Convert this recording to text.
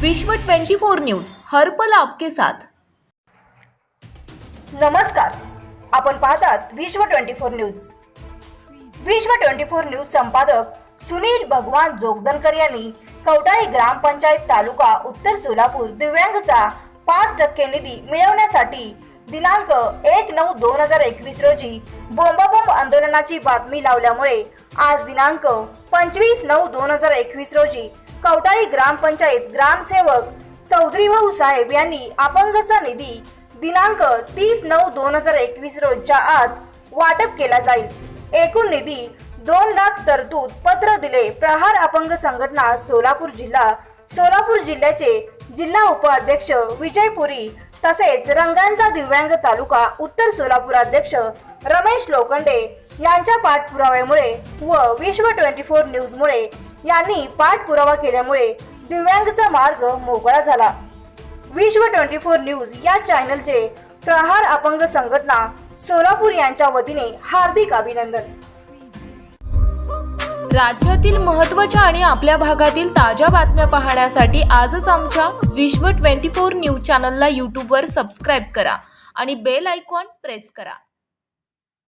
विश्व 24 न्यूज हर पल आपके साथ. नमस्कार. आपण पाहतात Vishwa twenty four news. Vishwa twenty four news संपादक सुनील भगवान जोगदनकर यांनी कवटाळी ग्रामपंचायत तालुका उत्तर सोलापूर दिव्यांगचा पाच टक्के निधी मिळवण्यासाठी दिनांक एक नऊ दोन हजार एकवीस रोजी बोंबाबोंब आंदोलनाची बातमी लावल्यामुळे आज दिनांक पंचवीस नऊ दोन हजार एकवीस रोजी कवटाळी ग्रामपंचायत ग्रामसेवक चौधरी भाऊ साहेब यांनी अपंगचा निधी दिनांक तीस नऊ दोन हजार एकवीस रोजच्या आत वाटप केला जाईल. एकूण निधी दोन लाख तरतूद पत्र दिले प्रहार अपंग संघटना सोलापूर जिल्हा सोलापूर जिल्ह्याचे जिल्हा उपाध्यक्ष विजयपुरी तसेच रंगांचा दिव्यांग तालुका उत्तर सोलापूर अध्यक्ष रमेश लोखंडे यांच्या पाठपुराव्यामुळे व विश्व ट्वेंटी फोर न्यूजमुळे यांनी पाठपुरावा केल्यामुळे दिव्यांगचा मार्ग मोकळा झाला. विश्व ट्वेंटी फोर न्यूज या चॅनलचे प्रहार अपंग संघटना सोलापूर यांच्या वतीने हार्दिक अभिनंदन. राज्यातील महत्त्वाच्या आणि आपल्या भागातील ताज्या बातम्या पाहण्यासाठी आजच आमच्या विश्व 24 न्यूज चॅनलला यूट्यूबवर सबस्क्राईब करा आणि बेल आयकॉन प्रेस करा.